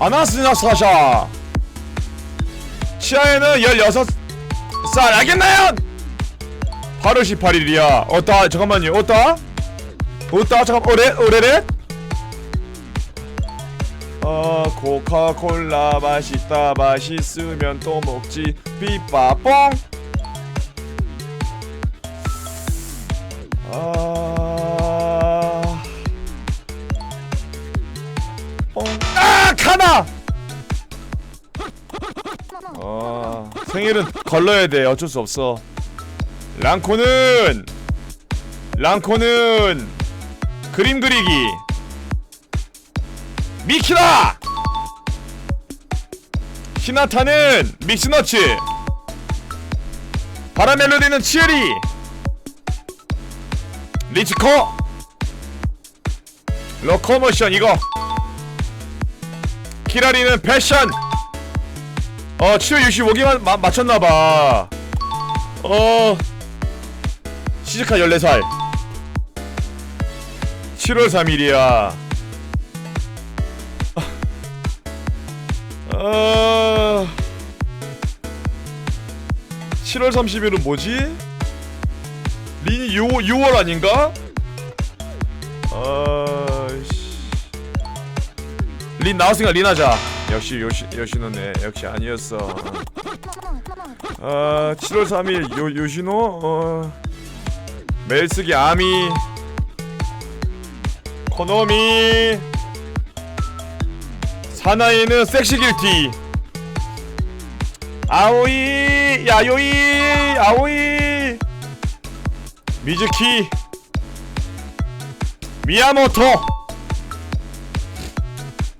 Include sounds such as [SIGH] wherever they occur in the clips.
아나스나 사샤 치아에는 16살 알겠나요? 8월 18일이야. 어따 잠깐만요. 어따 어따 잠깐 오래 오래래? 어 코카콜라 맛있다. 맛있으면 또 먹지. 삐빠뽕 아 카나! 어 생일은 걸러야 돼. 어쩔 수 없어. 랑코는 랑코는 그림 그리기. 미키다 히나타는 믹스너츠. 바라멜로디는 치에리. 리치코 로코모션 이거 키라리는 패션. 어 7월 65기만 마, 맞췄나봐. 어 시즈카 14살. 7월 3일이야. 어... 7월 30일은 뭐지? 린이 6, 6월 아닌가? 어이씨 린 나왔으니까 린 하자. 역시 요시, 요시노네. 역시 아니었어. 어 7월 3일 요, 요시노? 어 멜스기 아미. 코노미. 사나이는 섹시 길티. 아오이 야요이 아오이. 미즈키. 미야모토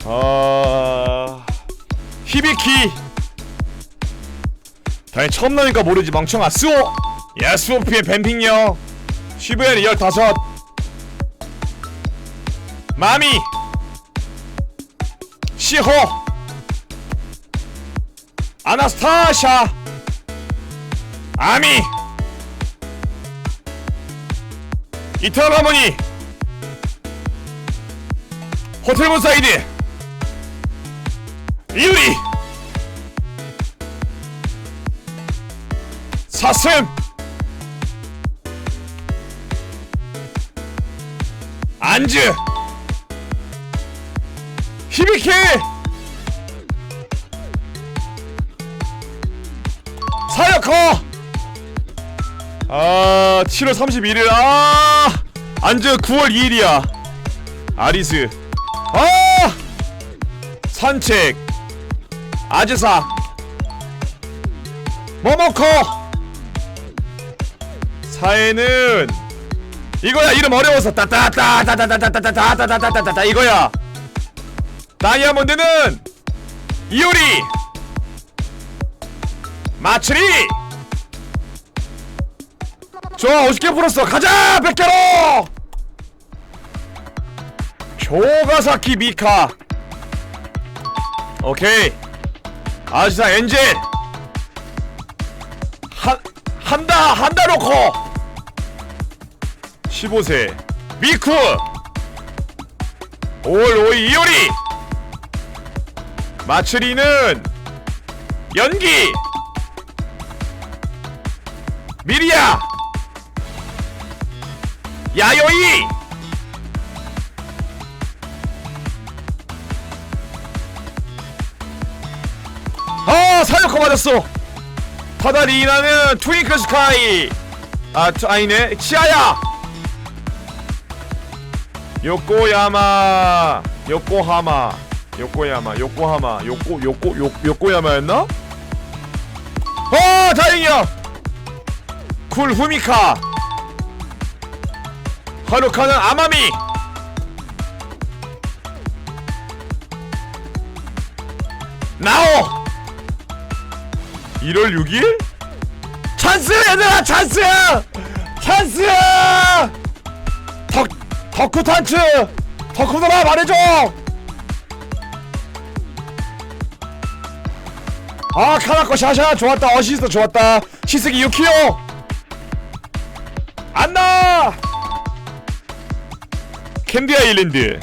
어 히비키. 당연히 처음 나니까 모르지 멍청아. 스오 야스오피의 뱀핑녀. 시부야는 15 마미. 시호. 아나스타샤. 아미. 이터널 하모니. 호텔 본사이드. 이 유리 사슴. 안즈 히비키. 사야커 아 7월 31일 아 안즈 9월 2일이야. 아리스. 아 산책 아즈사 모모코 사회는 이거야 이름 어려워서 따따따따따따따따따따따따따따 이거야 다이아몬드는 이효리 마츠리 좋아 50개 풀었어 가자 100개로 교가사키 미카 오케이 아시사 엔젤 한 한다 한다 놓고! 15세 미쿠 5월 5일 이효리! 마츠리는 연기! 미리야! 야요이 아 사요코 맞았어. 타다리나는 트윙클 스카이. 아 투- 아니네. 치아야. 요코야마. 요코하마. 요코야마. 요코하마. 요코 요코 요 요코야마였나? 어 다행이야. 쿨 후미카. 하루카는 아마미. 나오 1월 6일? 찬스 얘들아 찬스! 찬스! 덕 덕후 탄츠! 덕후들아 말해줘! 아 카나코 샤샤 좋았다. 어시스트 좋았다. 시스기 유키오! 안나! 캔디 아일랜드.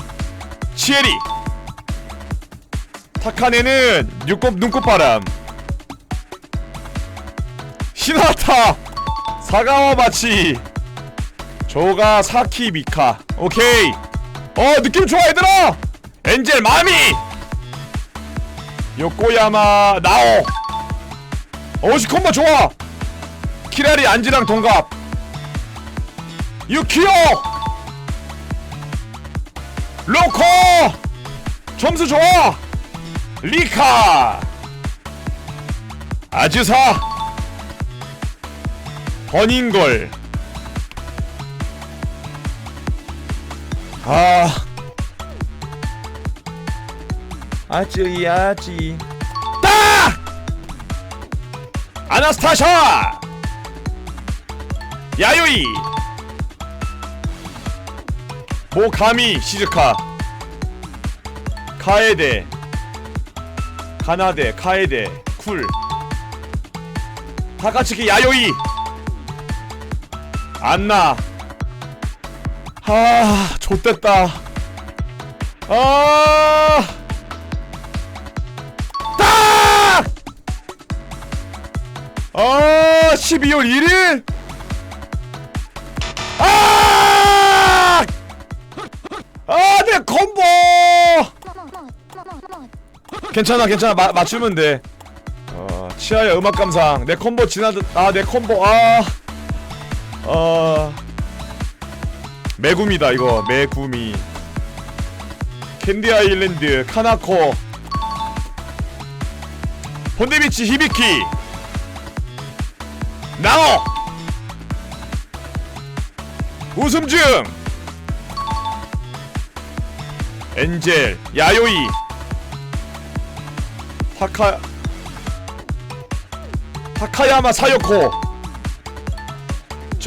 치에리. 타카네는 눈꽃 눈꽃바람 히나타 사가와 마치 조가 사키 미카. 오케이. 어 느낌 좋아 얘들아! 엔젤 마미! 요코야마 나오. 어시 콤보 좋아. 키라리 안지랑 동갑. 유키오! 로코! 점수 좋아. 리카! 아즈사 버닝걸. 아. 아찌 아찌. 딱 아나스타샤! 야요이! 모카미 시즈카. 카에데. 가나데 카에데 쿨. 타카츠키 야요이 안나 아 좆됐다 아 딱! 아 12월 1일 아! 아, 내 콤보! 괜찮아, 괜찮아. 마, 맞추면 돼. 어, 치아의 음악 감상. 내 콤보 지나듯, 아, 내 콤보, 아. 어. 매구미다, 이거. 매구미. 캔디 아일랜드, 카나코. 본데비치 히비키. 나오! 웃음증! 엔젤, 야요이, 타카, 타카야마 사요코,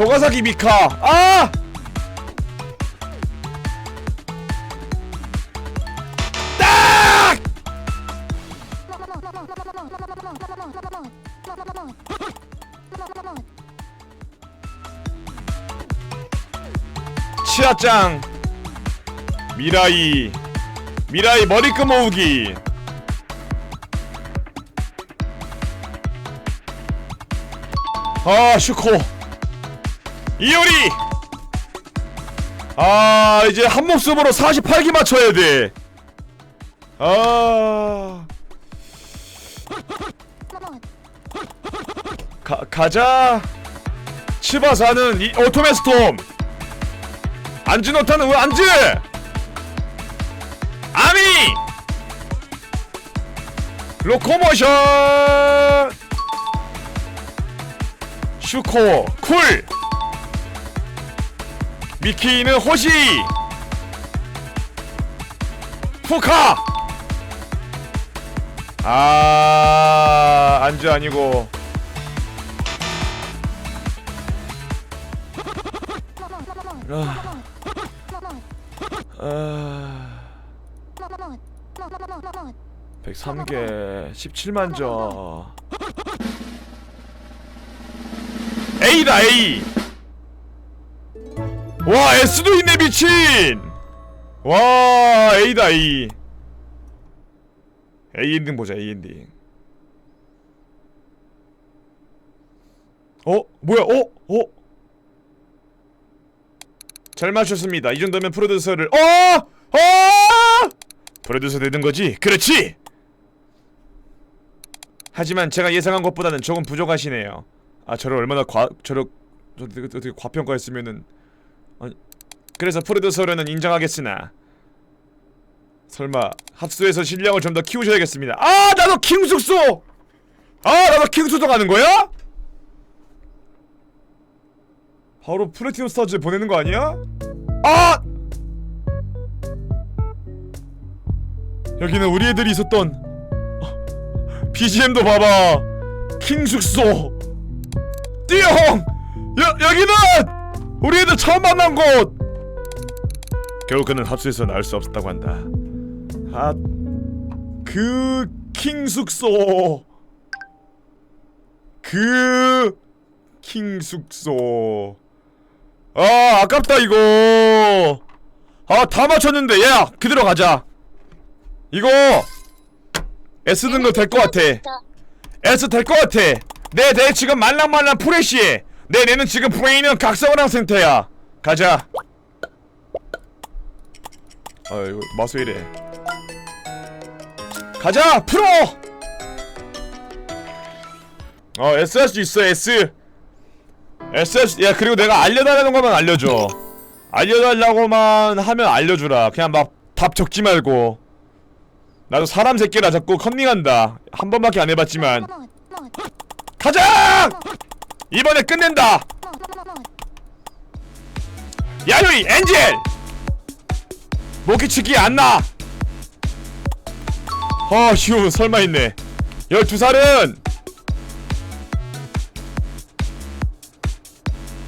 조가사기 미카, 아! 딱! 치아짱, 미라이, 미라이 머리끈 모으기. 아, 슈코. 이효리! 아, 이제 한 목숨으로 48기 맞춰야 돼. 아. 가, 가자. 치바사는 이 오토메스톰. 안지 못하는 왜 안지? 아미! 로코모션! 슈코 쿨! 미키는 호시! 푸카! 아 안주 아니고 아 103개 17만 점 A다 A 와 S도 있네 미친 와 A다 A A 엔딩 보자 A 엔딩 어? 뭐야 어? 어? 잘 맞췄습니다 이 정도면 프로듀서를 어! 어! 프로듀서 되는 거지? 그렇지! 하지만 제가 예상한 것보다는 조금 부족하시네요 아 저를 얼마나 과 저를 저 어떻게, 어떻게 과평가했으면은 그래서 프로듀서로는 인정하겠으나 설마 합수해서 실력을 좀 더 키우셔야겠습니다. 아 나도 킹숙소. 아 나도 킹수도 가는 거야? 바로 플래티넘 스타즈 보내는 거 아니야? 아 여기는 우리 애들이 있었던 BGM도 봐봐 킹숙소 띠용 여 여기는 우리 애들 처음 만난 곳! 결국 그는 합수해서 나을 수 없었다고 한다. 아, 그 킹숙소. 그 킹숙소. 아 아깝다 이거. 아 다 맞췄는데 야 그대로 가자. 이거 S 등급 될 것 같아. S 될 것 같아. 내, 내 지금 말랑말랑 프레쉬해 내 내는 지금 브레인은 각성어랑 상태야. 가자. 아 이거 마수 이래. 가자 프로! 어 S 할 수 있어 S. S 할 수, 야 그리고 내가 알려달라는 것만 알려줘. 알려달라고만 하면 알려주라. 그냥 막 답 적지 말고. 나도 사람 새끼라 자꾸 컨닝한다. 한 번밖에 안 해봤지만. 가자 이번에 끝낸다. 야유이 엔젤! 모기치기 안나. 어휴 설마 있네. 12살은.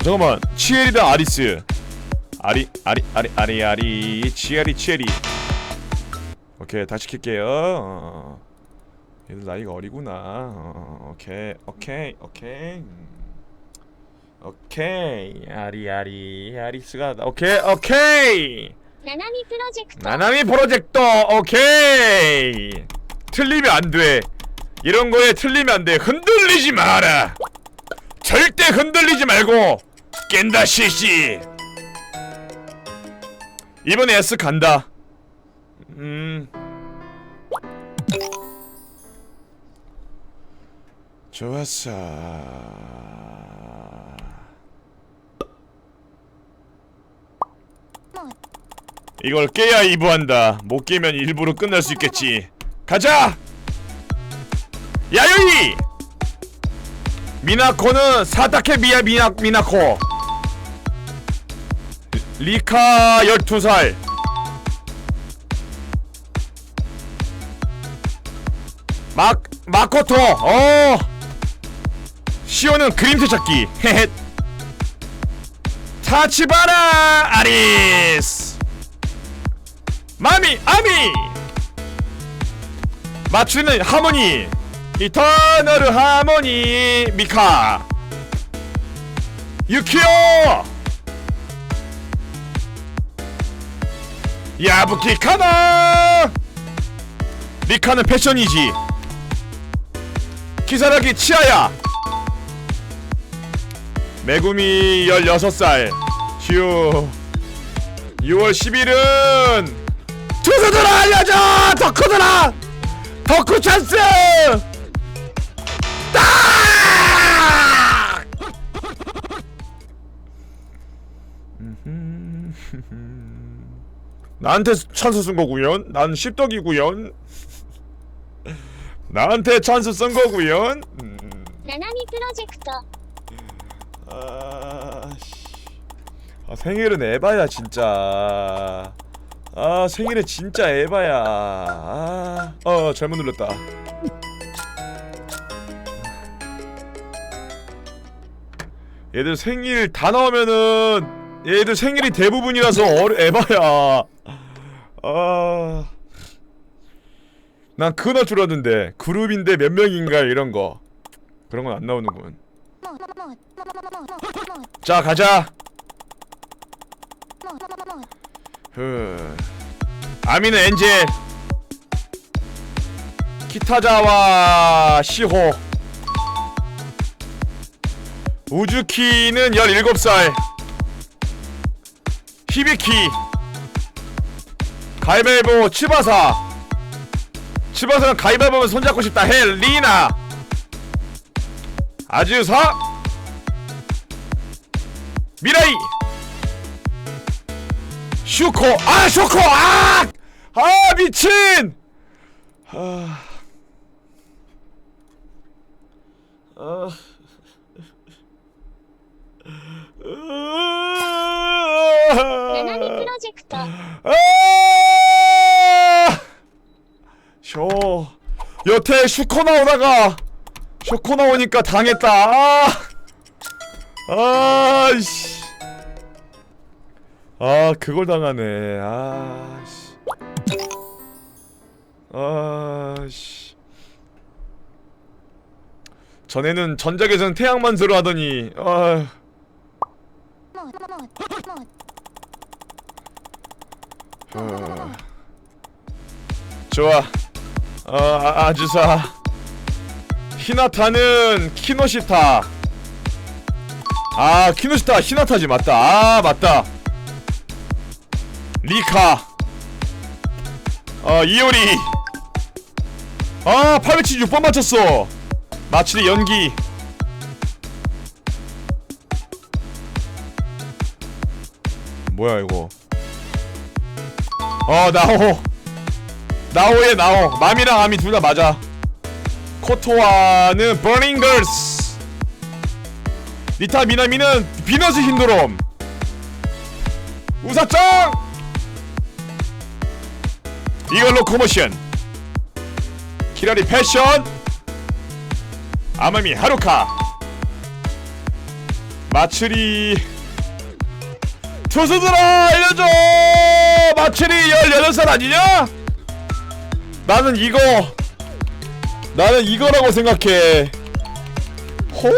잠깐만 치엘이랑 아리스. 아리 아리 아리 아리 아리. 치에리 치에리. 오케이 다시 킬게요. 어. 얘들 나이가 어리구나. 어, 오케이 오케이 오케이. 음. 오케이. 아리아리 아리스가 오케이 오케이. 나나미 프로젝터. 나나미 프로젝터. 오케이. 틀리면 안돼. 이런 거에 틀리면 안돼. 흔들리지 마라. 절대 흔들리지 말고 깬다 씨씨 이번에 S 간다. 음. 좋았어. 이걸 깨야 이부한다. 못 깨면 일부러 끝날 수 있겠지. 가자. 야요이. 미나코는 사다케 미야 미나 미나코. 리카 12살. 막 마코토. 어. 시오는 그림체 찾기. 헤헤. 타치바라 아리스. 아미! 맞추는 하모니. 이터널 하모니 미카. 유키오! 야부키 카나! 미카는 패션이지. 키사라기 치아야. 메구미 16살. 휴. 6월 10일은 투수들아 알려줘! 덕후들아! 덕후 찬스! 딱! [LAUGHS] 나한테 찬스 쓴 거구요. 난 십덕이구요. [LAUGHS] 나한테 찬스 쓴 거구요. 음. 나나미 프로젝트 아, 아, 생일은 에바야 진짜. 아 생일은 진짜 에바야. 아, 어 잘못 눌렀다. 얘들 생일 다 나오면은 얘들 생일이 대부분이라서 어 에바야. 아. 난 그거 줄 알았는데 그룹인데 몇 명인가 이런 거 그런 건 안 나오는군. 자 가자. 흐. 아미는 엔젤. 키타자와 시호. 우즈키는 17살. 히비키. 가위바위보 치바사. 치바사는 가위바위보면 손잡고 싶다 해 리나. 아즈사. 미라이 슈코 아 슈코 아아 아, 미친! 아... 아... 나나미 프로젝트 쇼. 여태 슈코 나오다가 쇼코 나오니까 당했다. 아아씨. 아 그걸 당하네. 아씨. 아씨. 전에는 전작에선 태양만 들어 하더니 아. 어. 좋아. 어 아, 아주사. 히나타는 키노시타. 아 키노시타 히나타지. 맞다. 아 맞다 리카. 어 이효리. 아 876번 맞췄어. 마치리 연기. 뭐야 이거? 어 나오 나오에 나오 맘이랑 아미 둘다 맞아. 코토와는 버닝 걸스 리타 미나미는 비너스 힌드롬. 우사짱 이걸로 코모션. 키라리 패션. 아마미 하루카. 마츠리. 투수들아 알려줘! 마츠리 18살 아니냐? 나는 이거 나는 이거라고 생각해. 호?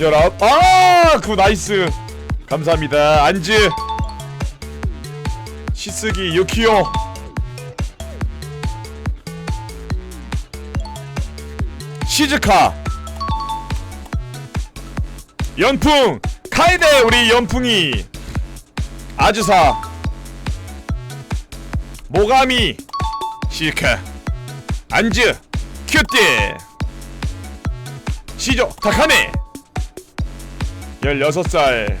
열아홉 아그 나이스. 감사합니다. 안즈. 시스기 유키오 시즈카. 연풍. 카이데 우리 연풍이. 아즈사. 모가미. 시즈카. 안즈. 큐띠. 시조. 타카네 16살.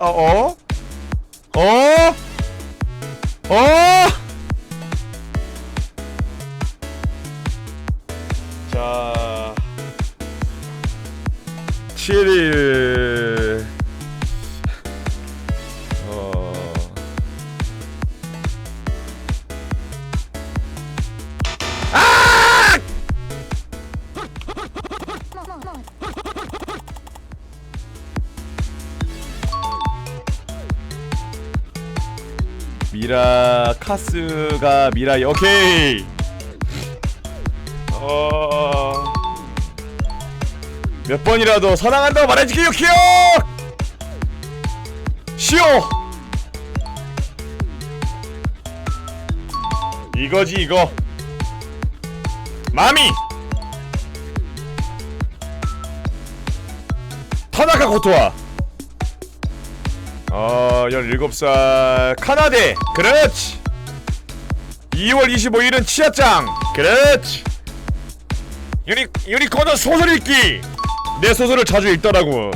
어? 어? 어? 어? 자 7일 미라 카스가 미라 오케이. 어 몇 번이라도 사랑한다고 말해줄게 유키요 시오 이거지 이거. 마미! 타나카 고토와. 어 17살 카나데. 그렇지 2월 25일은 치아짱 그렇지. 유니 유니코는 소설 읽기. 내 소설을 자주 읽더라고.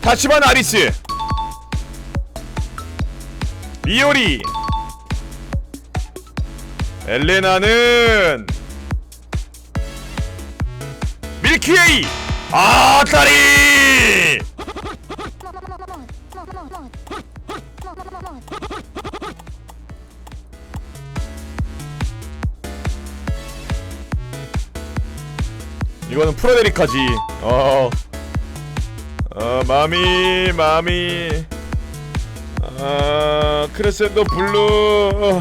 타치반 아리스. 리오리. 엘레나는 밀키에이 아 다리 [LAUGHS] 이거는 프로데리카지. 어. 어, 마미, 마미. 아, 크레센도 블루.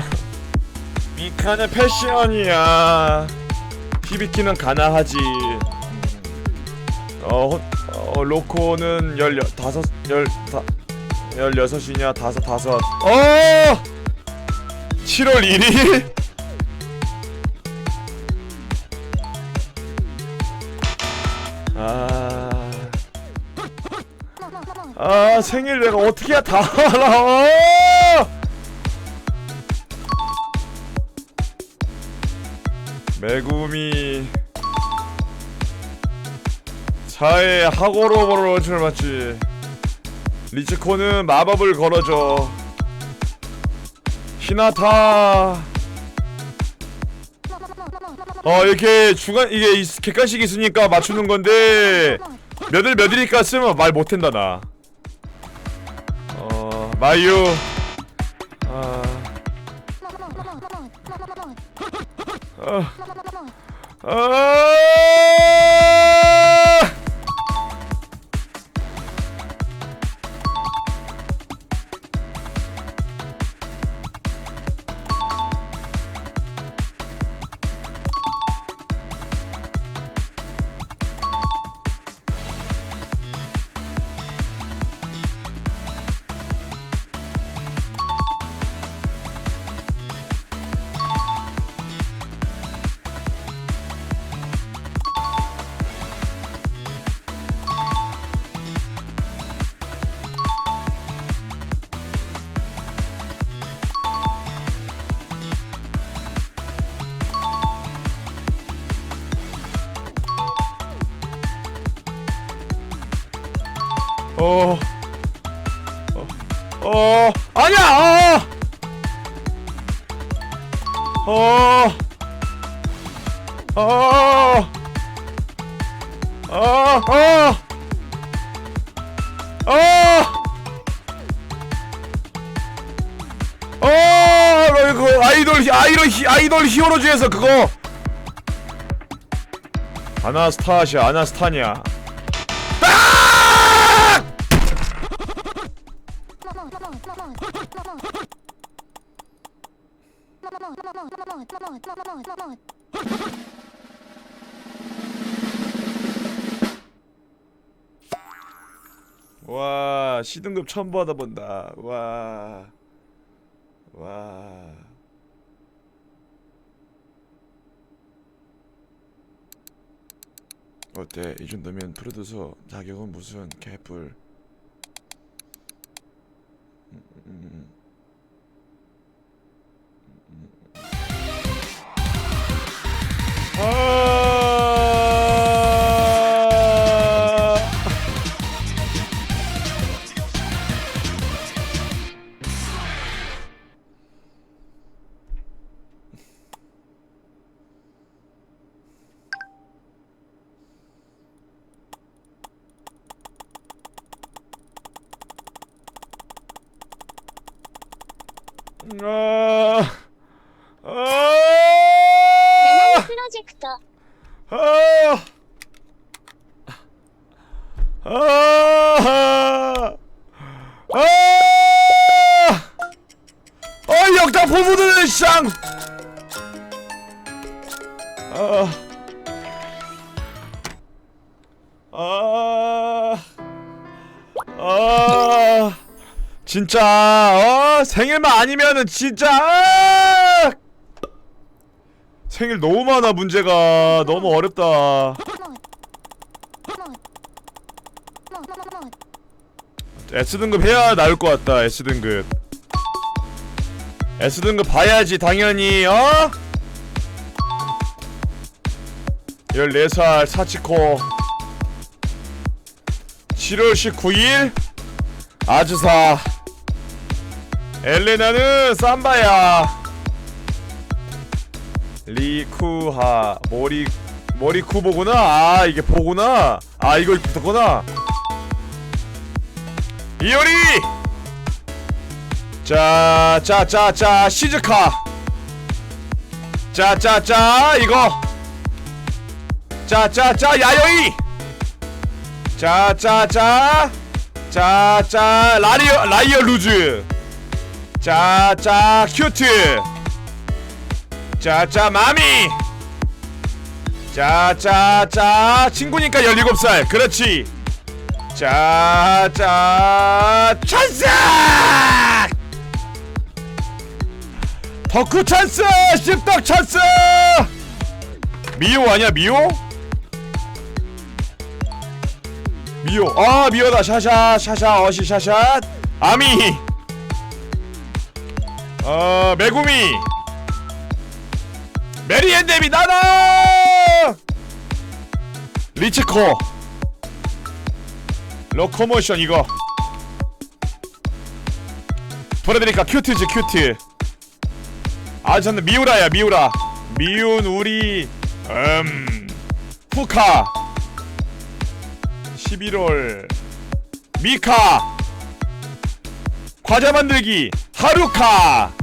미카는 패션이야. 히비키는 가나하지. 어, 호- 어 로코는 열여 다섯 열 다 열여섯이냐 다섯 다섯. 어! 7월 1일? 아, 생일 내가 어떻게 다 알아? 메구미 차에 하고로버로 줄 맞지 리츠코는 마법을 걸어줘 히나타 어 이렇게 중간 이게 있- 객관식 있으니까 맞추는 건데 몇일 몇일이니까 쓰면 말 못한다 나. 어 마유. 아. 어. 아. 어, 어, 어, 어, 어, 어, 그 아이돌 히- 아이돌 히- 아이돌 히어로즈에서 그거. 아나스타시아 아나스타냐 시등급 처음 받아본다. 와. 와. 어때? 이 정도면 프로듀서 자격은 무슨 개뿔. 아 진짜, 어, 생일만 아니면은 진짜, 아! 생일 너무 많아 문제가. 너무 어렵다. S등급 해야 나을 것 같다 S등급. S등급 봐야지 당연히 어? 14살 사치코. 7월 19일 아주사 엘레나는 삼바야 리쿠하 머리 머리 쿠보구나 아 이게 보구나 아 이거 붙었구나 이효리 자자자자 시즈카 자자자 이거 자자자 야요이 자자자 자자 라리어 라이어 루즈 자자 큐트. 자자 마미. 자자자 친구니까 17살. 그렇지. 자자 찬스! 덕후 찬스! 씹덕 찬스! 미호 아니야 미호? 미호. 아 미호다. 샤샤 샤샤 어시 샤샷 아미 어 메구미. 메리앤데미 나나 리치코. 로코모션 이거. 보내드릴까? 큐트지 큐트. 아 저는 미우라야 미우라. 미운 우리 음 후카. 11월. 미카. 과자 만들기 하루카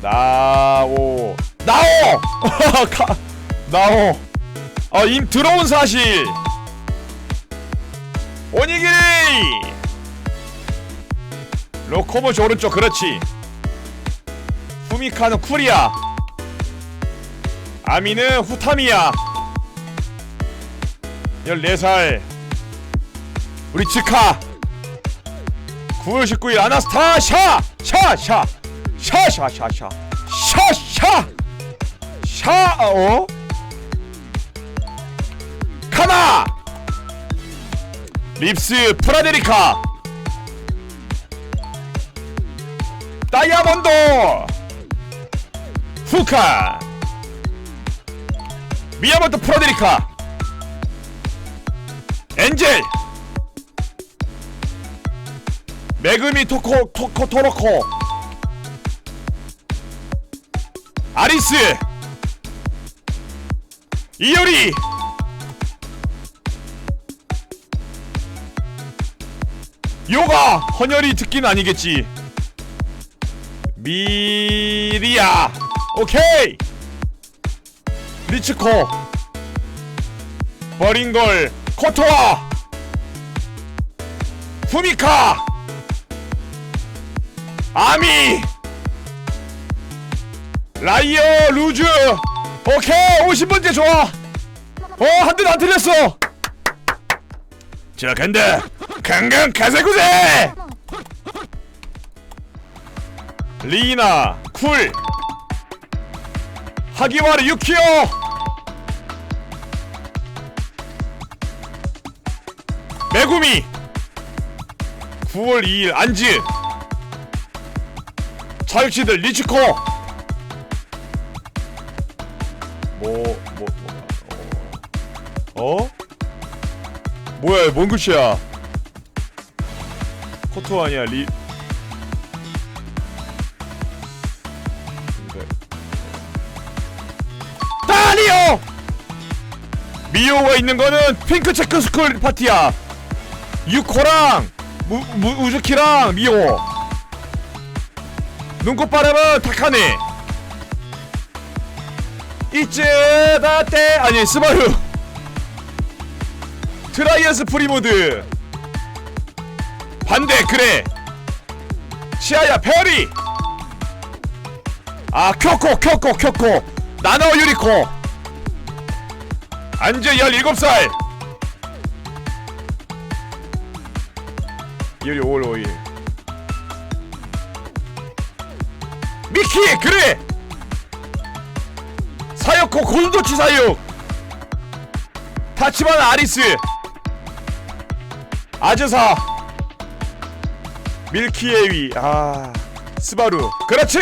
나오. 나오! [LAUGHS] 가, 나오. 어임 들어온 사실. 오니기리 로코모시 오른쪽 그렇지. 후미카는 쿨이야 아미는 후타미야. 14살. 우리 치카. 9월 19일 아나스타 샤 샤 샤 샤샤샤샤. 샤샤. 샤 어? 카나 립스 프라데리카. 다이아몬드. 후카. 미야모토 프라데리카. 엔젤. 메그미 토코 토코 토로코 아리스 이효리. 요가 헌혈이 듣기는 아니겠지. 미리야 오케이. 리츠코. 버린걸 코토아. 후미카. 아미 라이어 루즈. 오케이. 50번째 좋아 어한 대도 안 틀렸어. 자 간다 강강 가세구세 리나 쿨. 하기와르 유키오 메구미. 9월 2일 안지 자유치들 리치코 어? 어? 뭐야, 뭔 글씨야? 코토 아니야, 리. 다리오! 미호가 있는 거는 핑크 체크 스쿨 파티야. 유코랑 무, 무, 우즈키랑 미호. 눈꽃 바람은 타카네. 이츠다테 아니 스바루 트라이어스 프리모드. 반대 그래. 시아야 페어리. 아 쿄코 쿄코 쿄코 나나오 유리코. 안재 17살. 유리 5월 5일. 미키 그래. 사역코 고슴도치 사육. 타치바나 아리스 아즈사 밀키에위 아 스바루. 그렇지!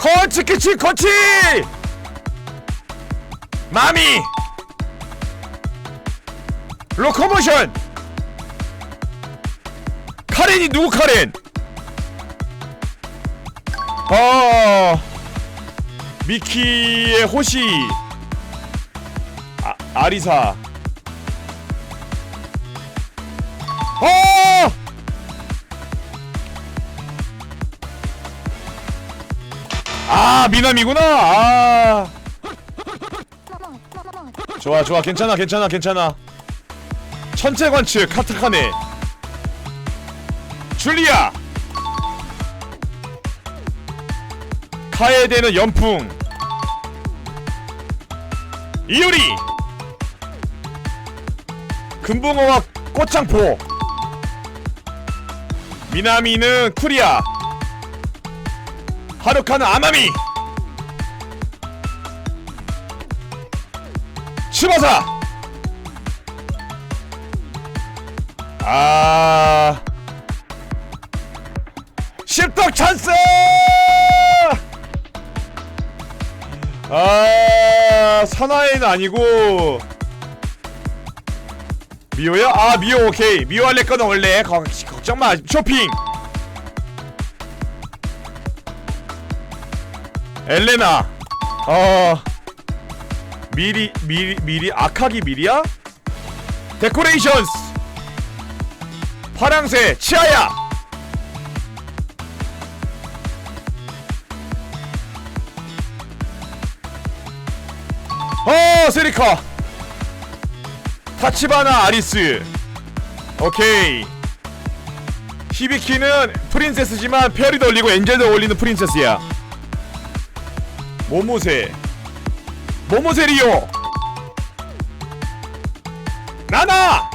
코치키치 코치! 마미! 로코모션! 카렌이 누구 카렌? 어 미키의 호시. 아, 아리사 어! 아 미남이구나. 아. 좋아 좋아. 괜찮아 괜찮아 괜찮아. 천체 관측 카타카네. 줄리아. 카에데는 연풍. 이효리. 금붕어와 꽃창포 미나미는 쿠리아. 하루카는 아마미. 츠바사. 아. 십덕 찬스! 아 사나이는 아니고 미호야? 아 미호 오케이. 미호 할래 거는 원래. 거, 걱정 마. 쇼핑. 엘레나. 어. 미리 미리 미리 아카기 미리야? 데코레이션스. 파랑새 치아야. 어 세리카 타치바나 아리스. 오케이. 히비키는 프린세스지만 페어리도 올리고 엔젤도 올리는 프린세스야. 모모세. 모모세 리오. 나나